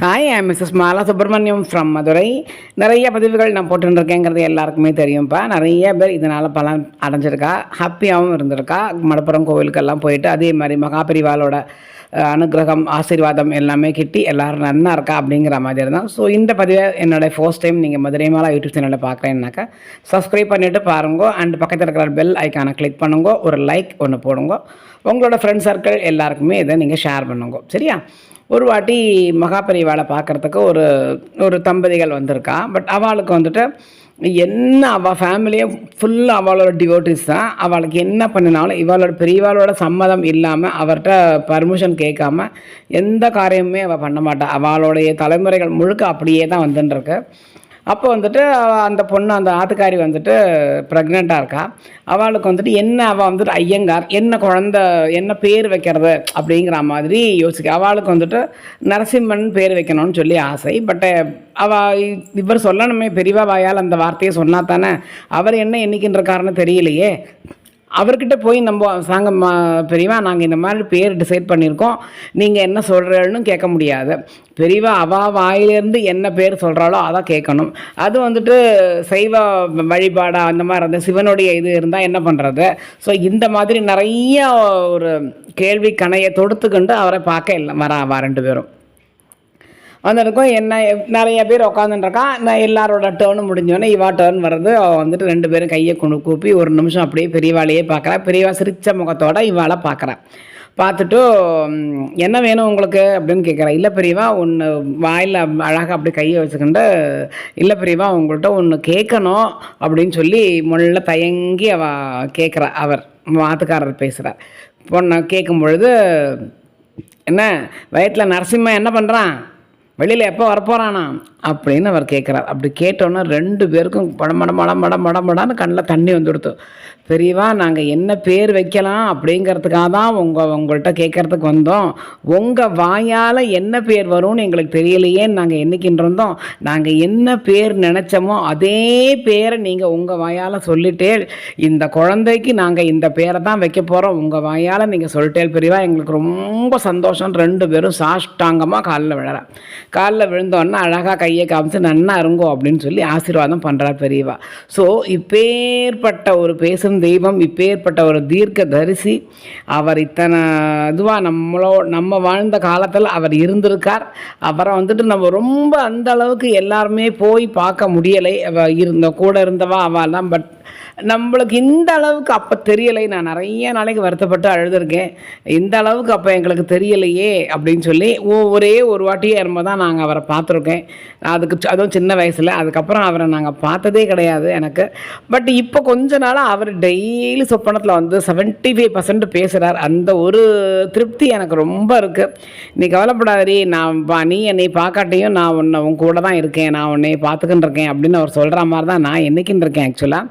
Hi I Mrs Mala Subramaniam from Madurai நிறைய பதிவுகள் நான் போட்டுருக்கேங்கிறது எல்லாருக்குமே தெரியும்ப்பா நிறைய பேர் இதனால் பலன் அடைஞ்சிருக்கா ஹாப்பியாகவும் இருந்திருக்கா. மடப்புறம் கோவிலுக்கெல்லாம் போயிட்டு அதே மாதிரி மகாபிரிவாலோட அனுகிரகம் அனுக்கிரகம் ஆசீர்வாதம் எல்லாமே கிட்டி எல்லாரும் நன்னா இருக்கா அப்படிங்கிற மாதிரி தான். ஸோ இந்த பதிவை என்னோட ஃபர்ஸ்ட் டைம் நீங்கள் மதுரை மாலா யூடியூப் சேனலில் பார்க்குறேன்னாக்கா சப்ஸ்கிரைப் பண்ணிவிட்டு பாருங்க அண்ட் பக்கத்தில் இருக்கிற பெல் ஐக்கானை கிளிக் பண்ணுங்க ஒரு லைக் ஒன்று போடுங்க. உங்களோட ஃப்ரெண்ட் சர்க்கிள் எல்லாருக்குமே இதை நீங்கள் ஷேர் பண்ணுங்க. சரியா? ஒரு வாட்டி மகாபரிவாளை பார்க்குறதுக்கு ஒரு ஒரு தம்பதிகள் வந்திருக்கா. பட் அவளுக்கு வந்துட்டு என்ன அவள் ஃபேமிலியே ஃபுல்லாக அவளோட டிவோட்டிஸ் தான். அவளுக்கு என்ன பண்ணினாலும் இவளோட பெரியவாளோட சம்மதம் இல்லாமல் அவர்கிட்ட பர்மிஷன் கேட்காம எந்த காரியமுமே அவள் பண்ண மாட்டா. அவளுடைய தலைமுறைகள் முழுக்க அப்படியே தான் வந்துட்டுருக்கு. அப்போ வந்துட்டு அந்த பொண்ணு அந்த ஆத்துக்காரி வந்துட்டு ப்ரெக்னெண்ட்டாக இருக்கா. அவளுக்கு வந்துட்டு என்ன அவள் வந்துட்டு ஐயங்கார் என்ன குழந்த என்ன பேர் வைக்கிறது அப்படிங்கிற மாதிரி யோசிக்க. அவளுக்கு வந்துட்டு நரசிம்மன் பேர் வைக்கணும்னு சொல்லி ஆசை. பட் அவள் இவர் சொல்லணுமே பெரியவா வாயால் அந்த வார்த்தையை சொன்னா தானே அவர் என்ன எண்ணிக்கின்றிருக்காருன்னு தெரியலையே. அவர்கிட்ட போய் நம்ம சாங்க மா பெரியவா நாங்கள் இந்த மாதிரி பேர் டிசைட் பண்ணியிருக்கோம். நீங்கள் என்ன சொல்கிறன்னு கேட்க முடியாது. பெரியவா அவா வாயிலேருந்து என்ன பேர் சொல்கிறாளோ அதான் கேட்கணும். அது வந்துட்டு சைவ வழிபாடா அந்த மாதிரி இருந்தால் சிவனுடைய இது இருந்தால் என்ன பண்ணுறது ஸோ இந்த மாதிரி நிறைய ஒரு கேள்வி கணையை தொடுத்துக்கொண்டு அவரை பார்க்க இல்லை வரா அவா ரெண்டு பேரும். வந்திருக்கும் என்ன நிறைய பேர் உட்காந்துட்டுருக்கான் நான் எல்லாரோட டேர்னும் முடிஞ்சோடனே இவா டேர்ன் வர்றது அவள் வந்துட்டு ரெண்டு பேரும் கையை கொண்டு கூப்பி ஒரு நிமிஷம் அப்படியே பெரியவாளையே பார்க்குறா பெரியவா சிரித்த முகத்தோட இவாளை பார்க்குறா பார்த்துட்டு என்ன வேணும் உங்களுக்கு? அப்படின்னு கேட்குறேன் இல்லை பெரியவா ஒன்று வாயில் அழகாக அப்படி கையை வச்சுக்கிண்டு இல்லை பெரியவா உங்கள்கிட்ட ஒன்று கேட்கணும் அப்படின்னு சொல்லி முள்ள தயங்கி அவ கேட்குறா அவர் மாத்துக்காரர் பேசுகிறார் பொண்ணை கேட்கும் பொழுது என்ன வயிற்றில் நரசிம்மா என்ன பண்ணுறான் வெளியில் எப்போ வரப்போகிறானா அப்படின்னு அவர் கேட்குறார் அப்படி கேட்டோன்னே ரெண்டு பேருக்கும் படமட மட மட மட மடான்னு கண்ணில் தண்ணி வந்துடுத்து. பெரியவா நாங்கள் என்ன பேர் வைக்கலாம் அப்படிங்கிறதுக்காக தான் உங்கள் உங்கள்கிட்ட கேட்குறதுக்கு வந்தோம். உங்கள் வாயால் என்ன பேர் வரும்னு எங்களுக்கு தெரியலையேன்னு நாங்கள் எண்ணிக்கிட்டு நாங்கள் என்ன பேர் நினச்சோமோ அதே பேரை நீங்கள் உங்கள் வாயால் சொல்லிட்டே இந்த குழந்தைக்கு நாங்கள் இந்த பேரை தான் வைக்க போகிறோம் உங்கள் வாயால் நீங்கள் சொல்லிட்டே பெரியவா. எங்களுக்கு ரொம்ப சந்தோஷம். ரெண்டு பேரும் சாஷ்டாங்கமாக காலில் விழறா. காலில் விழுந்தோன்னா அழகாக கையை காமிச்சு நன்னா இருங்கோ அப்படின்னு சொல்லி ஆசீர்வாதம் பண்ணுறார் பெரியவா. ஸோ இப்பேற்பட்ட ஒரு பேசும் தெய்வம் இப்பேற்பட்ட ஒரு தீர்க்க தரிசி அவர் இத்தனை இதுவாக நம்மளோ நம்ம வாழ்ந்த காலத்தில் அவர் இருந்திருக்கார். அவரை வந்துட்டு நம்ம ரொம்ப அந்த அளவுக்கு எல்லாருமே போய் பார்க்க முடியலை. அவ இருந்த கூட இருந்தவா அவள் தான். பட் நம்மளுக்கு இந்த அளவுக்கு அப்போ தெரியலை. நான் நிறைய நாளைக்கு வருத்தப்பட்டு அழுதுருக்கேன். இந்த அளவுக்கு அப்போ எங்களுக்கு தெரியலையே அப்படின்னு சொல்லி ஒ- ஒரே ஒரு வாட்டியே இரும்ப தான் நாங்கள் அவரை பார்த்துருக்கேன் அதுக்கு அதுவும் சின்ன வயசில். அதுக்கப்புறம் அவரை நாங்கள் பார்த்ததே கிடையாது எனக்கு. பட் இப்போ கொஞ்ச நாளாக அவர் டெய்லி சொப்பனத்தில் வந்து 75% ஃபைவ் பர்சன்ட் பேசுகிறார் அந்த ஒரு திருப்தி எனக்கு ரொம்ப இருக்குது நீ கவலைப்படாதே நான் பா நீ என்னை பார்க்காட்டியும் நான் உன்னை உன் கூட தான் இருக்கேன். நான் உன்னை பார்த்துக்கின்னு இருக்கேன் அப்படின்னு அவர் சொல்கிற மாதிரி தான் நான் என்னைக்குன்னு இருக்கேன் ஆக்சுவலாக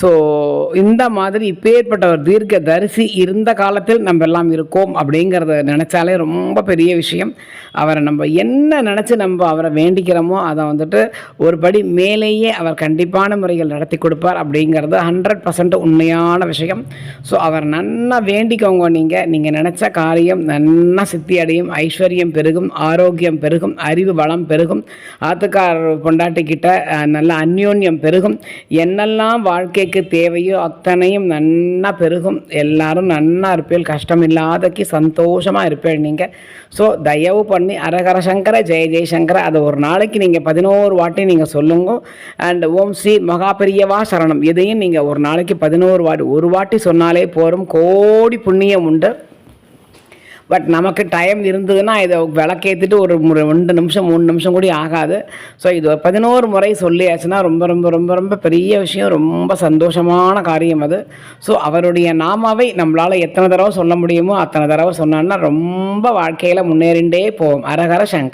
ஸோ இந்த மாதிரி இப்பேற்பட்ட ஒரு தீர்க்க தரிசி இருந்த காலத்தில் நம்ம எல்லாம் இருக்கோம் அப்படிங்கிறத நினச்சாலே ரொம்ப பெரிய விஷயம். அவரை நம்ம என்ன நினச்சி நம்ம அவரை வேண்டிக்கிறோமோ அதை வந்துட்டு ஒரு படி மேலேயே அவர் கண்டிப்பான முறையில் நடத்தி கொடுப்பார் அப்படிங்கிறது ஹண்ட்ரட் பர்சன்ட் உண்மையான விஷயம். ஸோ அவர் நன்னா வேண்டிக்கோங்க நீங்கள் நீங்கள் நினச்ச காரியம் நன்னா சித்தி அடையும் ஐஸ்வர்யம் பெருகும் ஆரோக்கியம் பெருகும் அறிவு வளம் பெருகும் ஆத்துக்கார் பொண்டாட்டிக்கிட்ட நல்ல அந்யோன்யம் பெருகும். என்னெல்லாம் வாழ்க்கை வாழ்க்கைக்கு தேவையோ அத்தனையும் நன்னா பெருகும். எல்லாரும் நன்னா இருப்பீள் கஷ்டம் இல்லாதக்கு சந்தோஷமாக இருப்பீள் நீங்கள் ஸோ தயவு பண்ணி அரகர சங்கர ஜெய ஜெயசங்கர அதை ஒரு நாளைக்கு நீங்கள் பதினோரு வாட்டி நீங்கள் சொல்லுங்க. அண்ட் ஓம் ஸ்ரீ மகாபெரியவா சரணம். இதையும் நீங்கள் ஒரு நாளைக்கு பதினோரு வாட்டி ஒரு வாட்டி சொன்னாலே போரும் கோடி புண்ணியம் உண்டு. பட் நமக்கு டைம் இருந்ததுன்னா இதை விளக்கேற்றிட்டு ஒரு மு- ரெண்டு நிமிஷம் மூணு நிமிஷம் கூட ஆகாது. ஸோ இது பதினோரு முறை சொல்லியாச்சுன்னா ரொம்ப ரொம்ப ரொம்ப ரொம்ப பெரிய விஷயம். ரொம்ப சந்தோஷமான காரியம் அது. ஸோ அவருடைய நாமாவை நம்மளால் எத்தனை தடவை சொல்ல முடியுமோ அத்தனை தடவை சொன்னான்னா ரொம்ப வாழ்க்கையில் முன்னேறிண்டே போவோம். அரகர சங்கர்.